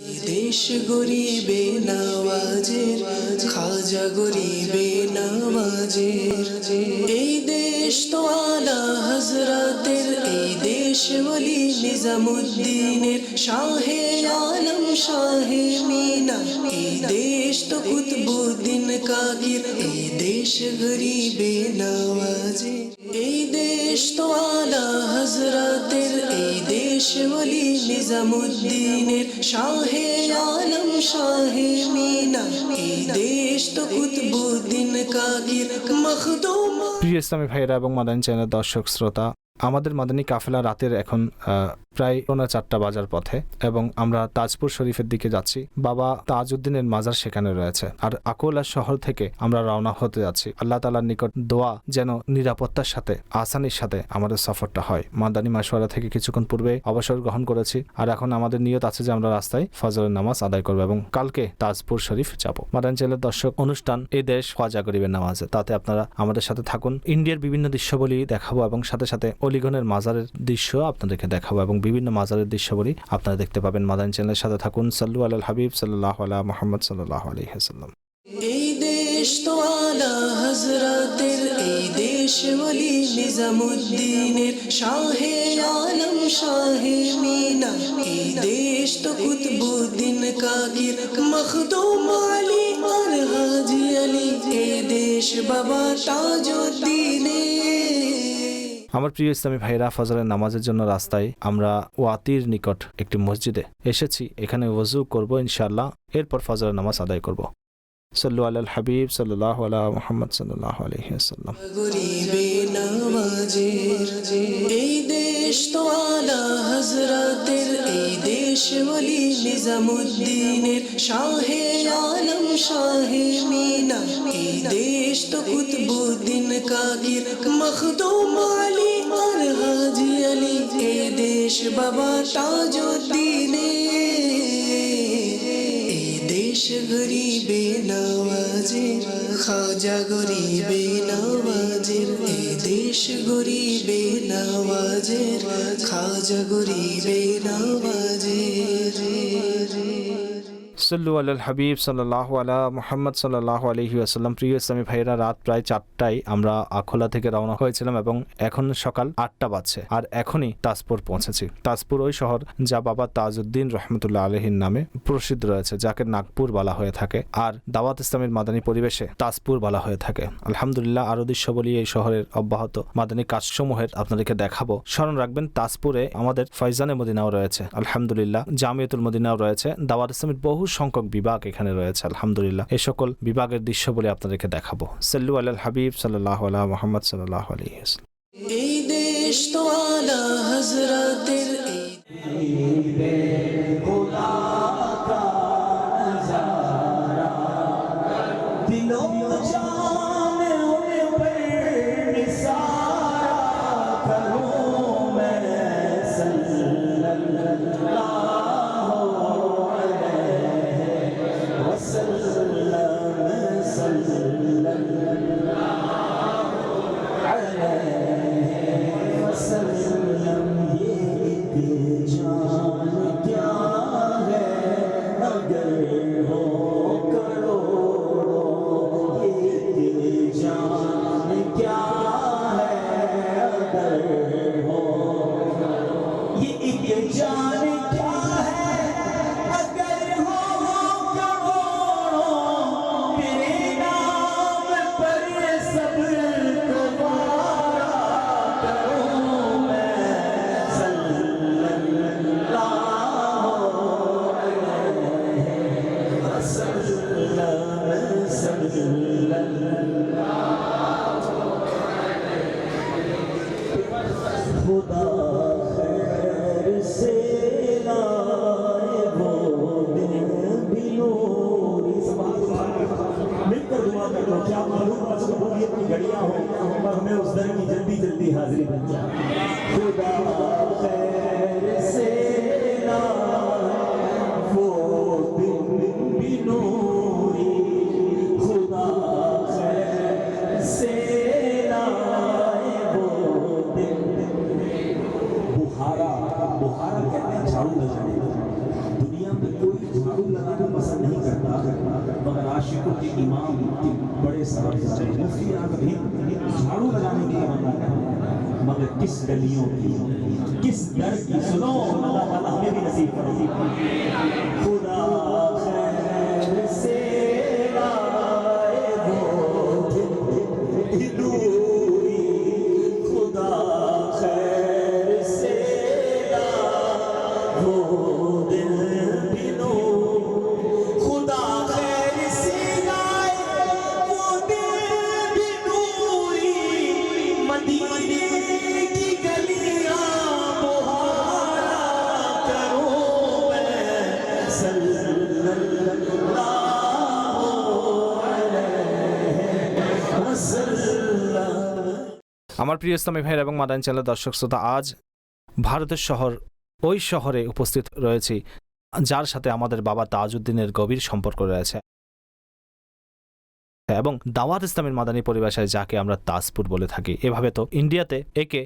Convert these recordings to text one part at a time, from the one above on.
দেশ গরিবে নওয়াজের খাজা গরিবে নওয়াজের এই দেশ তো আলা হজরতের এই দেশ বলি নিজামুদ্দিনের, শাহে আলম, শাহে মিনা। এই দেশ তো কুতবুদ্দিন কাকির এই দেশ গরিবে এই দেশ তো আলা হজরতের এই দেশ বলি নিজামুদ্দিনের, শাহে আলম, শাহে মিনা। এই দেশ তো কুতবুদ্দিন কাকির মখদুম। প্রিয় ইসলামী ভাইরা এবং মাদান চ্যানেল দর্শক, শ্রোতা আমাদের মাদানী কাফেলা রাতের এখন প্রায় পৌনে চারটা বাজার পথে এবং আমরা তাজপুর শরীফের দিকে যাচ্ছি। বাবা তাজউদ্দিনের মাজার সেখানে রয়েছে। আর আকোলা শহর থেকে আমরা রওনা হতে যাচ্ছি। আল্লাহ তালার নিকট দোয়া যেন নিরাপত্তার সাথে, আসানির সাথে আমাদের সফরটা হয়। মাদানী মাসোয়ারা থেকে কিছুক্ষণ পূর্বে অবসর গ্রহণ করেছি। আর এখন আমাদের নিয়ত আছে যে আমরা রাস্তায় ফজরের নামাজ আদায় করব এবং কালকে তাজপুর শরীফ যাব। মাদানী চ্যানেলের দর্শক অনুষ্ঠান এই দেশ খাজা গরিবের নামাজে। তাতে আপনারা আমাদের সাথে থাকুন। ইন্ডিয়ার বিভিন্ন দৃশ্যবলী দেখাবো এবং সাথে সাথে অলিগনের মাজারের দৃশ্য আপনাদেরকে দেখাবো এবং বিভিন্ন মাজারের দৃশ্যবলী আপনারা দেখতে পাবেন। মাদানী চ্যানেলের সাথে থাকুন। সাল্লু আল হাবিব সাল্লাহ আল্লাহ মোহাম্মদ সাল্লাহ আলহিহাল্লাম এই দেশ তো আলা হজরতের এই দেশ বলি নিজামুদ্দিনের, শাহে আলম, শাহে মিনা। এই দেশ তো কুতবুদ্দিন কাকির, মখদুম আলী আর হাজি আলী। এই দেশ বাবা তাজউদ্দিনের। আমার প্রিয় ইসলামী ভাইরা ফজরের নামাজের জন্য রাস্তায় আমরা ওয়াতির নিকট একটি মসজিদে এসেছি। এখানে ওজু করব ইনশাল্লাহ এরপর ফজরের নামাজ আদায় করব। সাল্লু আল হাবিব সাল্লাহ আলা মোহাম্মদ সাল্লাহ আলহিহাল্লাম তো আলা হজরতের এই দেশ বলি নিজামুদ্দিনের শাহে আলম শাহে মিনা এই দেশ তো কুতবুদ্দিন কাকির মখদুম আলী আর হাজি আলী এই দেশ বাবা তাজউদ্দিনের এই দেশ গরিবে নওয়াজের খাজা গরিবে নওয়াজের দেশ গরিবে নওয়াজের খাজা গরিবে নওয়াজের সাল্লু আল হাবিব সাল্লাহ আলা মোহাম্মদ সাল্লাহ আলহি আসাল্লাম প্রিয় ইসলামী ভাইরা রাত প্রায় চারটায় আমরা আখোলা থেকে রওনা হয়েছিলাম এবং এখন সকাল আটটা বাজছে আর এখনই তাজপুর পৌঁছেছি। তাজপুর ওই শহর যা বাবা তাজউদ্দিন রহমতুল্লাহ আলহির নামে প্রসিদ্ধ রয়েছে, যাকে নাগপুর বলা হয়ে থাকে আর দাওয়াত ইসলামের মাদানী পরিবেশে তাজপুর বলা হয়ে থাকে। আলহামদুলিল্লাহ আরও দৃশ্য বলি এই শহরের অব্যাহত মাদানী কাজসমূহের আপনাদেরকে দেখাবো। স্মরণ রাখবেন, তাজপুরে আমাদের ফয়জানে মদিনাও রয়েছে। আলহামদুলিল্লাহ, জামিয়াতুল মদিনাও রয়েছে। দাওয়াত ইসলামের বহু সংখ্যক বিভাগ এখানে রয়েছে আলহামদুলিল্লাহ। এই সকল বিভাগের দৃশ্য বলে আপনাদেরকে দেখাবো। সাল্লু আল হাবিব সাল্লাহ আল্লাহ মোহাম্মদ সাল্লাহ আলী এই দেশ তো আলা হজরতের এই สิริบัญชา প্রিয় ইসলামী ভাইয়ের এবং মাদান চ্যানেল দর্শক শ্রোতা, আজ ভারতের শহর, ওই শহরে উপস্থিত রয়েছি, যার সাথে আমাদের বাবা তাজউদ্দিনের গভীর সম্পর্ক রয়েছে। এবং দাওয়াত ইসলামের মাদানী পরিভাষায় যাকে আমরা তাজপুর বলে থাকি, এভাবে তো ইন্ডিয়াতে একে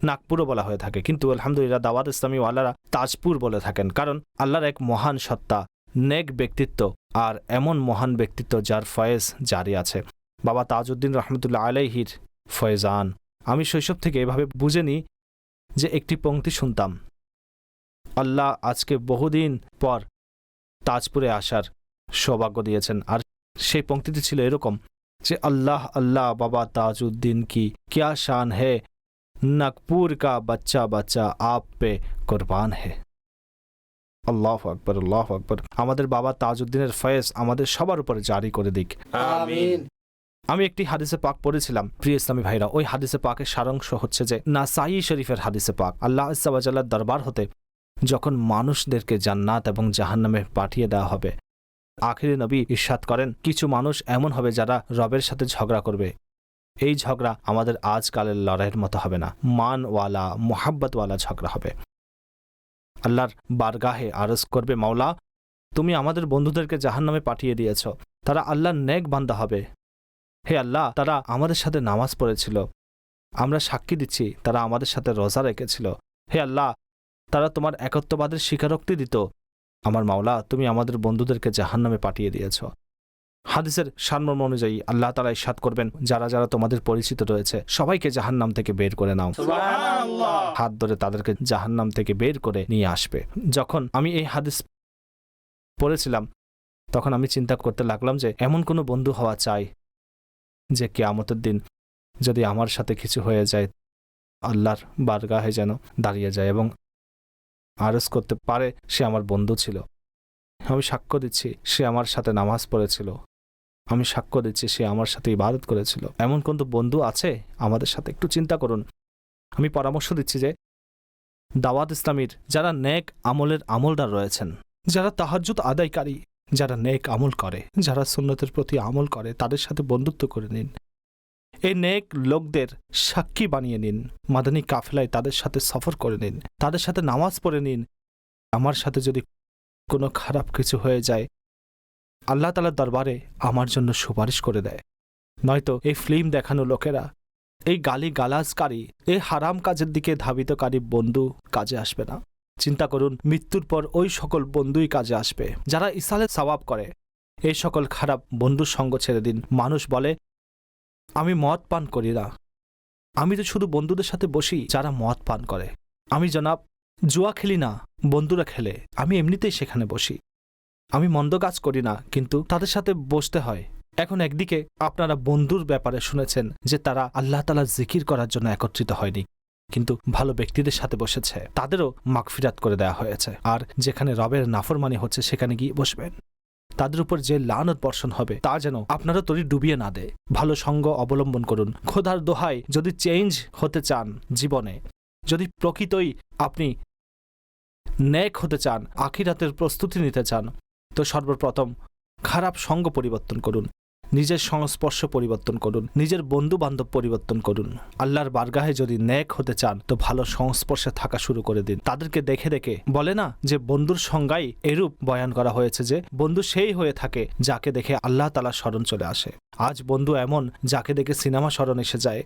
নাগপুরও বলা হয়ে থাকে। কিন্তু আলহামদুলিল্লাহ দাওয়াত ইসলামী ওয়ালারা তাজপুর বলে থাকেন, কারণ আল্লাহর এক মহান সত্তা, নেক ব্যক্তিত্ব আর এমন মহান ব্যক্তিত্ব যার ফয়েজ জারি আছে। বাবা তাজউদ্দিন রহমতুল্লাহ আলাইহির ফয়েজান। আমি শৈশব থেকে এভাবে বুঝে নিই যে একটি পংক্তি শুনতাম। আল্লাহ আজকে বহুদিন পর তাজপুরে আসার সৌভাগ্য দিয়েছেন। আর সেই পংক্তিটি ছিল এরকম যে, আল্লাহ আল্লাহ, বাবা তাজউদ্দিন কি, ক্যা শান হে? নাগপুর কা বাচ্চা বাচ্চা আপ পে কোরবান হে। আল্লাহ আকবর আল্লাহ আকবর। আমাদের বাবা তাজউদ্দিনের ফয়েজ আমাদের সবার উপরে জারি করে দিক। আমিন। আমি একটি হাদিসে পাক পড়েছিলাম, প্রিয় ইসলামী ভাইরা। ওই হাদিসে পাকের সারাংশ হচ্ছে যে, না সাই শরীফের হাদিসে পাক। আল্লাহ ইসাবাজাল্লার দরবার হতে যখন মানুষদেরকে জান্নাত এবং জাহান্নামে পাঠিয়ে দেওয়া হবে, আখিরি নবী ইরশাদ করেন, কিছু মানুষ এমন হবে যারা রবের সাথে ঝগড়া করবে। এই ঝগড়া আমাদের আজকালের লড়াইয়ের মতো হবে না। মানওয়ালা, মোহাব্বতওয়ালা ঝগড়া হবে। আল্লাহর বারগাহে আরজ করবে, মাওলা, তুমি আমাদের বন্ধুদেরকে জাহান্নামে পাঠিয়ে দিয়েছ। তারা আল্লাহর নেক বান্দা হবে। হে আল্লাহ তারা আমাদের সাথে নামাজ পড়েছিল। আমরা সাক্ষী দিচ্ছি তারা আমাদের সাথে রোজা রেখেছিল। হে আল্লাহ তারা তোমার একত্ববাদের স্বীকারোক্তি দিত। আমার মাওলা তুমি আমাদের বন্ধুদেরকে জাহান্নামে পাঠিয়ে দিয়েছ। হাদিসের সারমর্ম অনুযায়ী আল্লাহ তারা ইসাদ করবেন যারা যারা তোমাদের পরিচিত রয়েছে সবাইকে জাহান্নাম থেকে বের করে নাও। হাত ধরে তাদেরকে জাহান্নাম থেকে বের করে নিয়ে আসবে। যখন আমি এই হাদিস পড়েছিলাম তখন আমি চিন্তা করতে লাগলাম যে এমন কোনো বন্ধু হওয়া চাই যে কেয়ামতের দিন যদি আমার সাথে কিছু হয়ে যায়, আল্লাহর বারগাহে যেন দাঁড়িয়ে যায় এবং আরজ করতে পারে, সে আমার বন্ধু ছিল। আমি সাক্ষ্য দিচ্ছি, সে আমার সাথে নামাজ পড়েছিল। আমি সাক্ষ্য দিচ্ছি, সে আমার সাথে ইবাদত করেছিল। এমন কোন বন্ধু আছে? আমাদের সাথে একটু চিন্তা করুন। আমি পরামর্শ দিচ্ছি যে দাওয়াত ইসলামীর যারা নেক আমলের আমলদার রয়েছেন, যারা তাহাজ্জুদ আদায়কারী যারা নেক আমল করে, যারা সুন্নতের প্রতি আমল করে, তাদের সাথে বন্ধুত্ব করে নিন। এই নেক লোকদের সাক্ষী বানিয়ে নিন। মাদানী কাফেলায় তাদের সাথে সফর করে নিন। তাদের সাথে নামাজ পড়ে নিন। আমার সাথে যদি কোনো খারাপ কিছু হয়ে যায়, আল্লাহ তালার দরবারে আমার জন্য সুপারিশ করে দেয়। নয়তো এই ফিল্ম দেখানো লোকেরা, এই গালি গালাজকারী এই হারাম কাজের দিকে ধাবিতকারী বন্ধু কাজে আসবে না। চিন্তা করুন, মৃত্যুর পর ওই সকল বন্ধুই কাজে আসবে, যারা ইসালে সওয়াব করে। এই সকল খারাপ বন্ধুর সঙ্গ ছেড়ে দিন। মানুষ বলে, আমি মদ পান করি না। আমি তো শুধু বন্ধুদের সাথে বসি, যারা মদ পান করে। আমি জনাব, জুয়া খেলি না, বন্ধুরা খেলে। আমি এমনিতেই সেখানে বসি। আমি মন্দ কাজ করি না, কিন্তু তাদের সাথে বসতে হয়। এখন একদিকে আপনারা বন্ধুর ব্যাপারে শুনেছেন যে তারা আল্লাহ তালা জিকির করার জন্য একত্রিত হয়নি। কিন্তু ভালো ব্যক্তিদের সাথে বসেছে। তাদেরও মাগফিরাত করে দেওয়া হয়েছে। আর যেখানে রবের নাফরমানি হচ্ছে, সেখানে গিয়ে বসবেন। তাদের উপর যে লানত বর্ষণ হবে, তা যেন আপনারও তরি ডুবিয়ে না দেয়। ভালো সঙ্গ অবলম্বন করুন। খোদার দোহাই যদি চেঞ্জ হতে চান জীবনে, যদি প্রকৃতই আপনি ন্যাক হতে চান, আখিরাতের প্রস্তুতি নিতে চান, তো সর্বপ্রথম খারাপ সঙ্গ পরিবর্তন করুন। নিজের সংস্পর্শ পরিবর্তন করুন, নিজের বন্ধু বান্ধব পরিবর্তন করুন। আল্লাহর বারগাহে যদি ন্যাক হতে চান, তো ভালো সংস্পর্শে থাকা শুরু করে দিন। তাদেরকে দেখে দেখে বলে না যে, বন্ধুর সংজ্ঞাই এরূপ বয়ান করা হয়েছে যে, বন্ধু সেই হয়ে থাকে যাকে দেখে আল্লাহ তালা স্মরণ চলে আসে। আজ বন্ধু এমন যাকে দেখে সিনেমা স্মরণ এসে যায়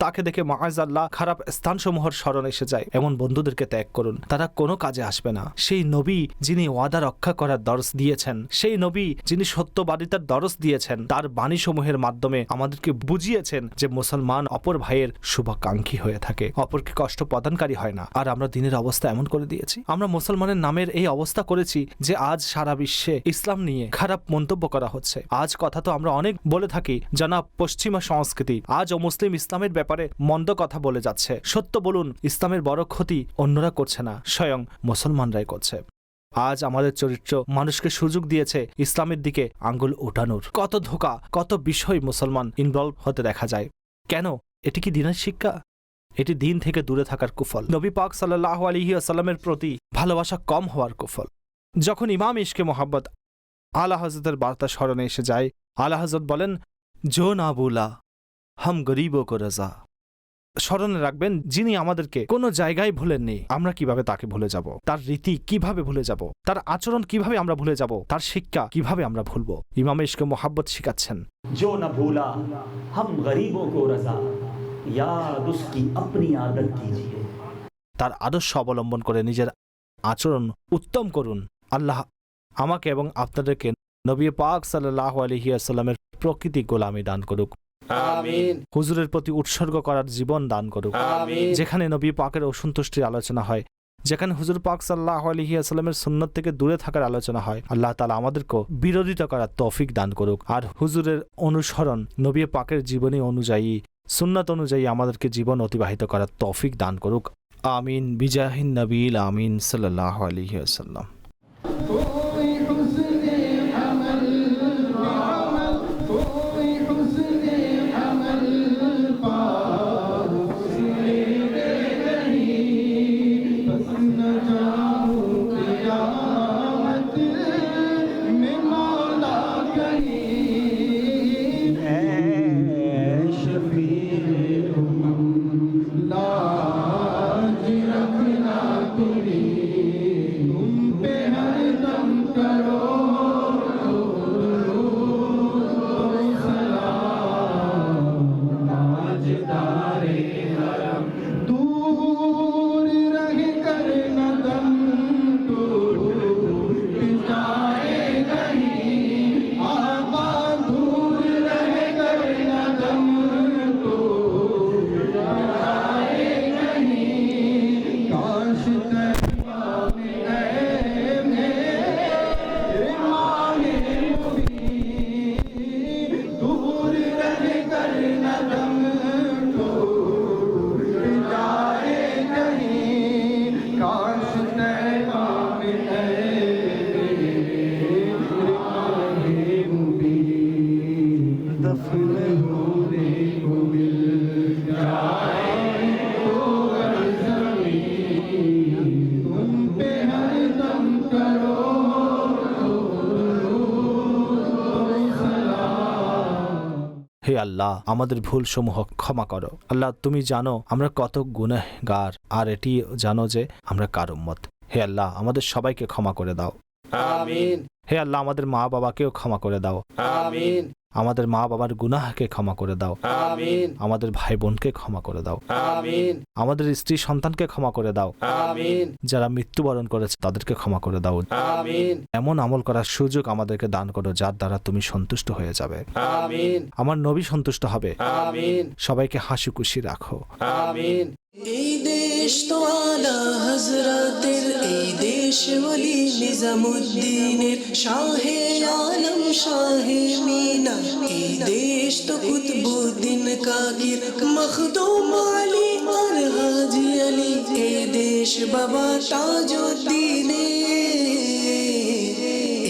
তাকে দেখে মাআজাল্লাহ খারাপ স্থানসমূহের স্মরণ এসে যায়। এমন বন্ধুদেরকে ত্যাগ করুন। তারা কোনো কাজে আসবে না। সেই নবী যিনি ওয়াদা রক্ষা করার দরস দিয়েছেন, সেই নবী যিনি সত্যবাদিতার দরস দিয়েছেন, তার বাণীসমূহের মাধ্যমে আমাদেরকে বুঝিয়েছেন যে মুসলমান অপর ভাইয়ের শুভাকাঙ্ক্ষী হয়ে থাকে। অপরকে কষ্ট প্রদানকারী হয় না। আর আমরা দিনের অবস্থা এমন করে দিয়েছি। আমরা মুসলমানের নামের এই অবস্থা করেছি যে আজ সারা বিশ্বে ইসলাম নিয়ে খারাপ মন্তব্য করা হচ্ছে। আজ কথা তো আমরা অনেক বলে থাকি জানা পশ্চিমা সংস্কৃতি। আজ মুসলিম ইসলামের মন্দ কথা বলে যাচ্ছে। সত্য বলুন, ইসলামের বড় ক্ষতি অন্যরা করছে না, স্বয়ং মুসলমানরাই করছে। আজ আমাদের চরিত্র মানুষকে সুযোগ দিয়েছে ইসলামের দিকে আঙ্গুল ওঠানোর। কত ধোকা, কত বিষয় মুসলমান ইনভলভ হতে দেখা যায়। কেন? এটি কি দিনের শিক্ষা? এটি দিন থেকে দূরে থাকার কুফল। নবী পাক সাল্লাহ আলহি আসাল্লামের প্রতি ভালোবাসা কম হওয়ার কুফল। যখন ইমাম ইশকে মোহাম্মদ আলা হজরতের বার্তা স্মরণে এসে যায়, আলা হজরত বলেন জো না বুলা হাম গরিব কো রাজা। স্মরণে রাখবেন যিনি আমাদেরকে কোনো জায়গায় ভুলেননি আমরা কীভাবে তাকে ভুলে যাব? তার রীতি কীভাবে ভুলে যাব? তার আচরণ কীভাবে আমরা ভুলে যাব? তার শিক্ষা কীভাবে আমরা ভুলব? ইমামেশকে মোহাব্বত শিখাচ্ছেন জো না ভুলা হাম গরিবো তার আদর্শ অবলম্বন করে নিজের আচরণ উত্তম করুন। আল্লাহ আমাকে এবং আপনাদেরকে নবী পাক সাল্লাহ আলহিয়া সাল্লামের প্রকৃতি গোলামি দান করুক। আমিন। হুজুরের প্রতি উৎসর্গ করার জীবন দান করুক। যেখানে নবী পাকের অসন্তুষ্টির আলোচনা হয় যেখানে হুজুর পাক সাল্লাহ আলহিয়াস্লামের সুন্নত থেকে দূরে থাকার আলোচনা হয় আল্লাহ তালা আমাদেরকে বিরোধিতা করার তৌফিক দান করুক। আর হুজুরের অনুসরণ নবী পাকের জীবনী অনুযায়ী সুন্নত অনুযায়ী আমাদেরকে জীবন অতিবাহিত করার তৌফিক দান করুক। আমিন। বিজাহিন নবীল আমিন সাল্লাহ আলহিহাসাল্লাম कोई আল্লাহ আমাদের ভুল সমূহ ক্ষমা করো। আল্লাহ তুমি জানো আমরা কত গুণেগার আর এটি জানো যে আমরা কার উম্মত। হে আল্লাহ আমাদের সবাইকে ক্ষমা করে দাও। আমিন। হে আল্লাহ আমাদের মা বাবাকেও ক্ষমা করে দাও। আমিন। আমাদের মা বাবার গুনাহকে ক্ষমা করে দাও। আমিন। আমাদের ভাই বোনকে ক্ষমা করে দাও। আমিন। আমাদের স্ত্রী সন্তানকে ক্ষমা করে দাও। আমিন। যারা মৃত্যুবরণ করেছে তাদেরকে ক্ষমা করে দাও। আমিন। এমন আমল করার সুযোগ আমাদেরকে দান করো যার দ্বারা তুমি সন্তুষ্ট হয়ে যাবে। আমিন। আমার নবী সন্তুষ্ট হবে। আমিন। সবাইকে হাসি খুশি রাখো। আমিন। এই দেশ তো আলা হজরতের এই দেশ বলি নিজামুদ্দিনের শাহে আলম শাহে মিনা এই দেশ তো কুতবুদ্দিন কাকির মখদুম আলী আর হাজি আলী এই দেশ বাবা তাজুদ্দিনের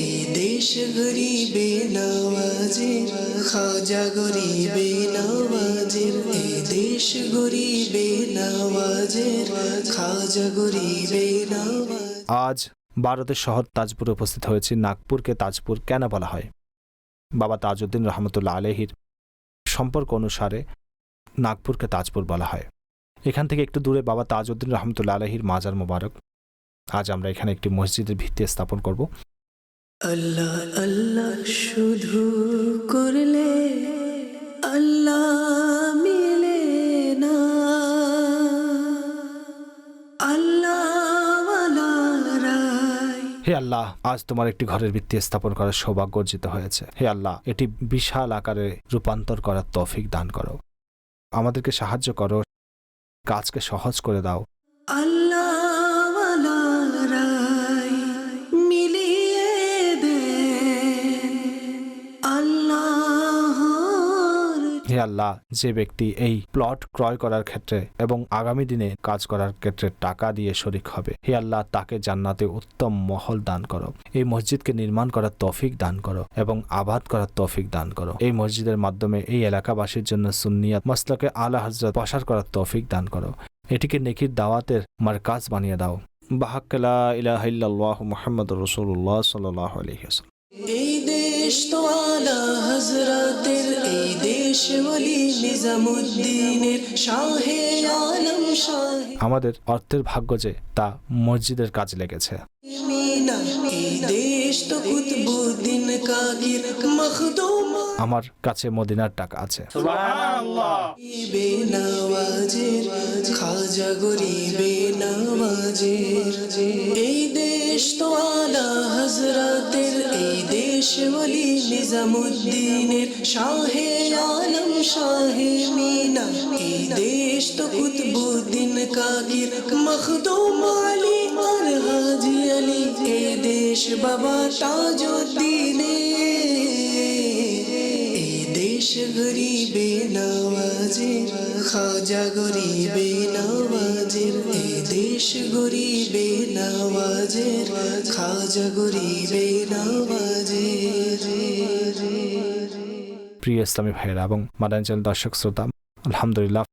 এই দেশ গরিবে নওয়াজের খাজা গরিবে নওয়াজের দেশ গরিবে নওয়াজের খাজা গরিবে নওয়াজ আজ ভারতের শহর তাজপুরে উপস্থিত হয়েছি। নাগপুরকে তাজপুর কেন বলা হয়? বাবা তাজউদ্দিন রহমতুল্লাহ আলহির সম্পর্ক অনুসারে নাগপুরকে তাজপুর বলা হয়। এখান থেকে একটু দূরে বাবা তাজউদ্দিন রহমতুল্লাহ আলহির মাজার মোবারক। আজ আমরা এখানে একটি মসজিদের ভিত্তি স্থাপন করব। আল্লাহ আল্লাহ শুধু করলে আল্লাহ আল্লাহ, আজ তোমার একটি ঘরের ভিত্তি স্থাপন করার সৌভাগ্য অর্জিত হয়েছে। হে আল্লাহ, এটি বিশাল আকারে রূপান্তর করার তফিক দান করো। আমাদেরকে সাহায্য করো, কাজকে সহজ করে দাও। আল্লাহওয়ালারাই হে আল্লাহ, যে ব্যক্তি এই প্লট ক্রয় করার ক্ষেত্রে এবং আগামী দিনে কাজ করার ক্ষেত্রে টাকা দিয়ে শরিক হবে, হে আল্লাহ, তাকে জান্নাতে উত্তম মহল দান করো। এই মসজিদকে নির্মাণ করার তৌফিক দান করো এবং আবাদ করার তৌফিক দান করো। এই মসজিদের মাধ্যমে এই এলাকাবাসীর জন্য সুন্নিয়াত মাসলাকে আলা হজরত প্রসার করার তৌফিক দান করো। এটিকে নেকির দাওয়াতের মার্কাজ বানিয়ে দাও। বাহাক্কালা ইলাহ মোহাম্মদ রসুল্লাহ সাল্লাহ আলহিহাস দেশ তো আলা হজরতের এই দেশ বলি নিজামুদ্দিনের শাহে আলম শাহে আমাদের অর্থের ভাগ্য যে তা মসজিদের কাজে লেগেছে। এই দেশ তো কুতবুদ্দিন কাকির মখদুম আমার কাছে মদিনার টাকা আছে। এই দেশ তো আলা হজরতের এই দেশ ওলি নিজামুদ্দিনের শাহে আলম শাহে মিনা এই দেশ তো কুতবুদ্দিন কাকির মখদুম আলী আর হাজি আলী এই দেশ বাবা তাজুদ্দিনের গরিবে নওয়াজের খাজা গরিবে নওয়াজের এই দেশ গরিবে নওয়াজের খাজা গরিবে নওয়াজের প্রিয় ইসলামী ভাইয়েরা এবং মাদাঞ্চল দর্শক শ্রোতা, আলহামদুলিল্লাহ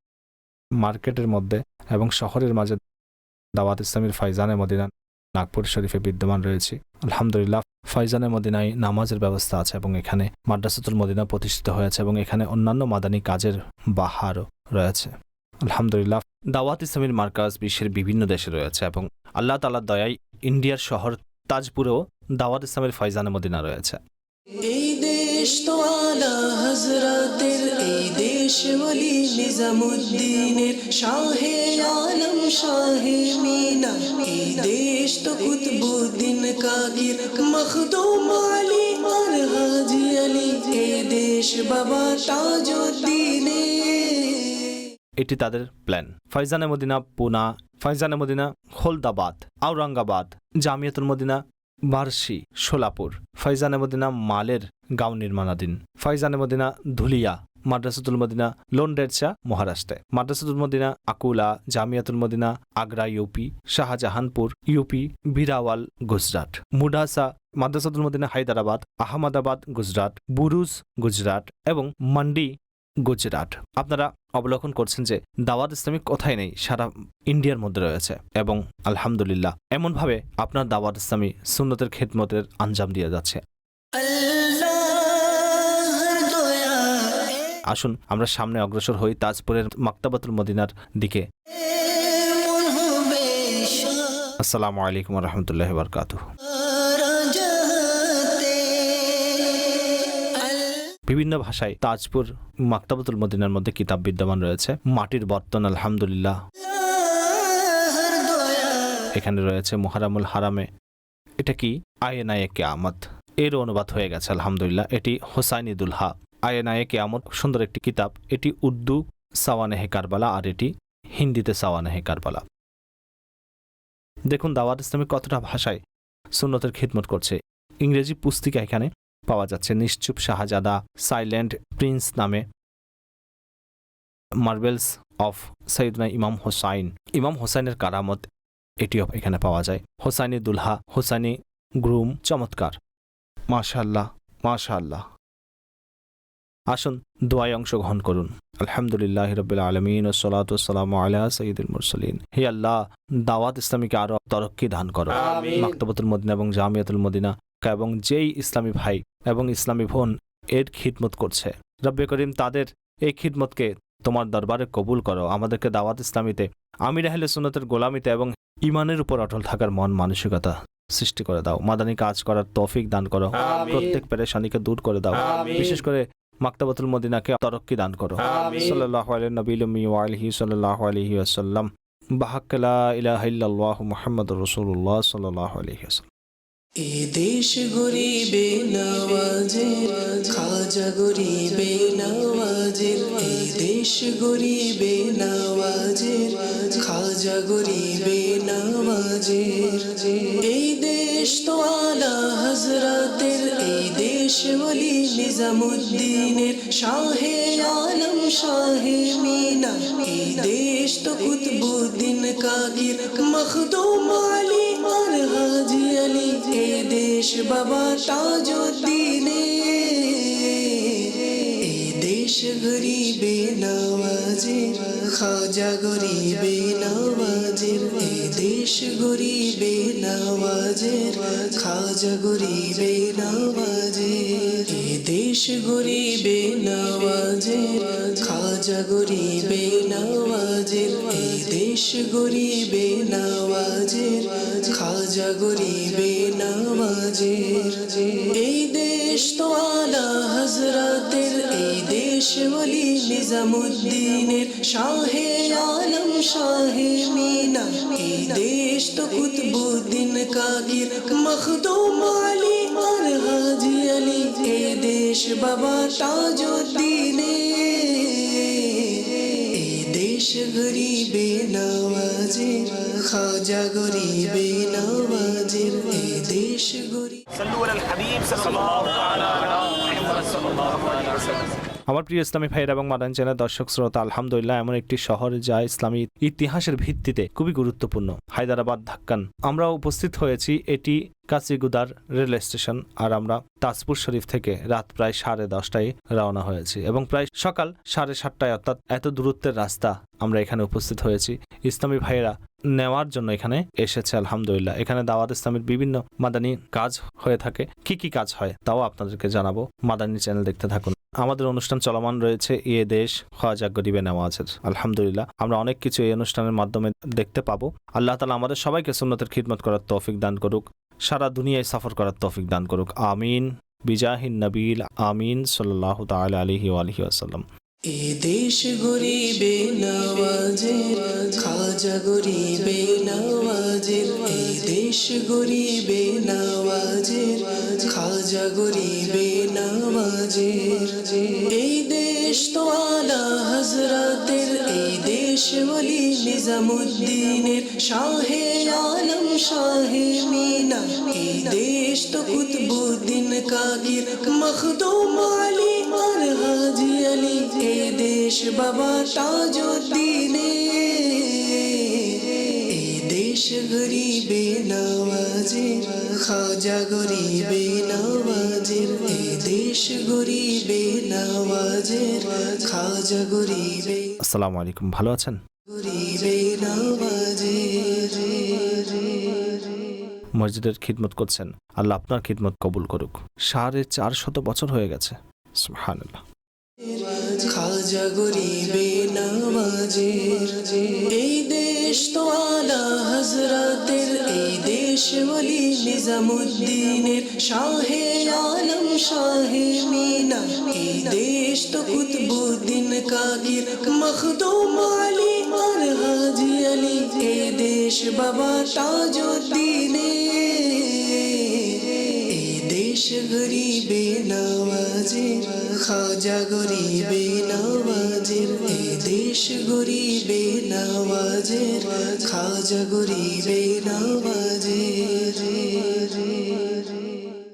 মার্কেটের মধ্যে এবং শহরের মাঝে দাওয়াত ইসলামীর ফাইজানে মদিনা নাগপুর শরীফে বিদ্যমান রয়েছে। আলহামদুলিল্লাহ, ফয়জানের মদিনায় নামাজের ব্যবস্থা আছে এবং এখানে মাদ্রাসাতুল মদিনা প্রতিষ্ঠিত হয়েছে এবং এখানে অন্যান্য মাদানী কাজের বাহারও রয়েছে। আলহামদুলিল্লাহ, দাওয়াত ইসলামীর মার্কাজ বিশ্বের বিভিন্ন দেশে রয়েছে এবং আল্লাহ তালার দয়ায় ইন্ডিয়ার শহর তাজপুরেও দাওয়াত ইসলামের ফয়জানে মদিনা রয়েছে। তো হজরতের এই দেশ নিজামুদ্দিনের শাহে আলম শাহে মিনা এই দেশ তো কুতবুদ্দিন কাকির মখদুম আলী আর হাজি আলী এই দেশ বাবা তাজুদ্দিনের এটি তাদের প্ল্যান। ফাইজানে মদিনা, পুনা। ফাইজানে মদিনা, খোলদাবাদ, আওরঙ্গাবাদ, জামিয়াতুল মদিনা বার্শি সোলাপুর। ফাইজানে মদিনা মালের গাঁও নির্মাণাধীন। ফাইজানে মদিনা ধুলিয়া, মাদ্রাসাতুল মদিনা, লোন্ডেরচা, মহারাষ্ট্রে। Madrasatul Madina, Akola, Jamiatul Madina, Agra, UP, Shahjahanpur, UP Birawal Gujarat. মুডাসা, Madrasatul Madina, Hyderabad, Ahmedabad, Gujarat, Buruj, Gujarat এবং মান্ডি গুজরাট। আপনারা অবলোকন করছেন যে দাওয়াত ইসলামিক কোথায় নেই, সারা ইন্ডিয়ার মধ্যে রয়েছে এবং আলহামদুলিল্লাহ, এমনভাবে আপনার দাওয়াত ইসলামী সুন্নতের খেদমতের আঞ্জাম দিয়ে যাচ্ছে। আসুন, আমরা সামনে অগ্রসর হই তাজপুরের মাক্তাবাতুল মদিনার দিকে। আসসালামু আলাইকুম রহমতুল্লাহ বরকাতু বিভিন্ন ভাষায় তাজপুর মাক্তাবাতুল মদিনার মধ্যে কিতাব বিদ্যমান রয়েছে। মাটির বর্তন, আলহামদুলিল্লাহ। এখানে রয়েছে মোহারামুল হারামে। এটা কি? আয়েনায়ে কেয়ামত। এর অনুবাদ হয়ে গেছে, আলহামদুলিল্লাহ। এটি হোসাইনি দুলহা আয়েনায়ে কেয়ামত সুন্দর একটি কিতাব। এটি উর্দু সাওয়ানেহে কারবালা আর এটি হিন্দিতে সাওয়ানেহে কারবালা। দেখুন, দাওয়াত ইসলামী কতটা ভাষায় সুন্নতের খিদমত করছে। ইংরেজি পুস্তিকা এখানে পাওয়া যাচ্ছে। নিশ্চুপ শাহজাদা সাইলেন্ট প্রিন্স নামে। Marbles of Sayyidna Imam Hussain. ইমাম হোসাইনের কারামত এটিও এখানে পাওয়া যায়। হোসাইনি দুলহা হোসাইনি গ্রুম চমৎকার। মাশাল্লাহ মাশাল্লাহ আসুন দোয়ায় অংশগ্রহণ করুন। আলহামদুলিল্লাহ রবিল আলমিন ওসলাতাম আল্লাহ সঈদুল মুরসলিন। হে আল্লাহ দাওয়াত ইসলামীকে আরও তরক্কি দান করো। মাক্তবতুল মদিনা এবং জামিয়াতুল মদিনা এবং যেই ইসলামী ভাই এবং ইসলামী বোন এর খিদমত করছে। রব্বে করিম তাদের এই খিদমতকে তোমার দরবারে কবুল করো। আমাদেরকে দাওয়াত ইসলামীতে আমির আহলে সুন্নতের গোলামিতে এবং ইমানের উপর অটল থাকার মন মানসিকতা সৃষ্টি করে দাও। মাদানী কাজ করার তৌফিক দান করো। প্রত্যেক পেরেশানিকে দূর করে দাও। বিশেষ করে মাক্তাবাতুল মদিনাকে তরক্কি দান করো। নবী ওয়ালিহি সাল্লাল্লাহু আলাইহি ওয়াসাল্লাম। বাহাক্কালা ইলাহা ইল্লাল্লাহু মুহাম্মাদুর রাসূলুল্লাহ সাল্লাল্লাহু আলাইহি ওয়াসাল্লাম। এ দেশ গরিবে নওয়াজের খাজা গরিবে নওয়াজের এ দেশ গরিবে নওয়াজের খাজা গরিবে নওয়াজের এই দেশ তো আলা হজরতের এই দেশ বলি নিজামুদ্দিনের, শাহে আলম, শাহে মিনা। এই দেশ তো কুতবুদ্দিন কাকির মখদুম আলী আর হাজি আলী, এ দেশ বাবা তাজুদ্দিনে এ দেশ গরিবে নওয়াজের খাজা গরিবে নওয়াজের এ দেশ গরিবে নওয়াজের খাজা গরিবে নওয়াজের এ দেশ গরিবে নওয়াজের খাজা গরিবে নওয়াজের এ দেশ গরিবে নওয়াজের খাজা গরিবে নওয়াজের এই দেশ তো আলা হজরতের এই দেশ বলি নিজামুদ্দিনের। শাহে আলম, শাহে মিনা, এই দেশ তো কুতবুদ্দিন কাকির মখদুম আলী আর হাজি আলী এ দেশ বাবা তাজুদ্দিনে এই দেশ গরিবে নওয়াজির খাজা গরিবে নওয়াজির এ দেশ গরিব সাল্লু আলাল হাবিব সাল্লাল্লাহু আলাইহি ওয়া সাল্লাম আমার প্রিয় ইসলামী ভাইয়ের এবং মাদান চ্যানেল দর্শক শ্রোতা, আলহামদুলিল্লাহ এমন একটি শহর যা ইসলামী ইতিহাসের ভিত্তিতে খুবই গুরুত্বপূর্ণ। হায়দ্রাবাদ, ধাক্কান। আমরা উপস্থিত হয়েছি এটি কাসিগুদার রেল স্টেশন আর আমরা তাজপুর শরীফ থেকে রাত প্রায় সাড়ে দশটায় রওনা হয়েছি এবং প্রায় সকাল সাড়ে সাতটায় অর্থাৎ এত দূরত্বের রাস্তা আমরা এখানে উপস্থিত হয়েছি। ইসলামী ভাইয়েরা নেওয়ার জন্য এখানে এসেছে, আলহামদুলিল্লাহ। এখানে দাওয়াত ইসলামের বিভিন্ন মাদানি কাজ হয়ে থাকে। কি কি কাজ হয় তাও আপনাদেরকে জানাব। মাদানি চ্যানেল দেখতে থাকুন। আমাদের অনুষ্ঠান চলমান রয়েছে এ দেশ খাজা গরিবে নেওয়াজের। আলহামদুলিল্লাহ, আমরা অনেক কিছু এই অনুষ্ঠানের মাধ্যমে দেখতে পাবো। আল্লাহ তালা আমাদের সবাইকে সুন্নতের খিদমত করার তৌফিক দান করুক, সারা দুনিয়ায় সফর করার তৌফিক দান করুক। আমিন। বিজাহিন নবীল, আমিন সাল্লাহ তাল আলহি আলহি আসাল্লাম এ দেশ গরিবে নওয়াজের, খাজা গরিবে নওয়াজের। এ দেশ গরিবে নওয়াজের, খাজা গরিবে নওয়াজের। এই দেশ তো আলা হজরতের এই দেশ বলি নিজামুদ্দিনের, শাহে আলম, শাহে মিনা। এই দেশ তো কুতবুদ্দিন কাকির মখদুম আলী আর হাজি আলী এ দেশ বাবা তাজুদ্দিনে এ দেশ গরিবে নওয়াজের খাজা গরিবে নওয়াজের এ দেশ গরিবে নওয়াজের খাজা গরিবে। আসসালামু আলাইকুম ভালো আছেন? মসজিদের খিদমত করছেন। আল্লাহ আপনার খিদমত কবুল করুক। সাড়ে চার শত বছর হয়ে গেছে। সুবহানাল্লাহ। খাজা গরিবে নওয়াজের এই দেশ তো আলা হজরতের এই দেশ বলি নিজামুদ্দিনের, শাহে আলম, শাহে মিনা, এই দেশ তো কুতবুদ্দিন কাকির মখদুম আলী আর হাজি আলী এ দেশ এই দেশ গরিবে নওয়াজের খাজা গরিবে নওয়াজের এ দেশ গরিবে নওয়াজের খাজা গরিবে নওয়াজের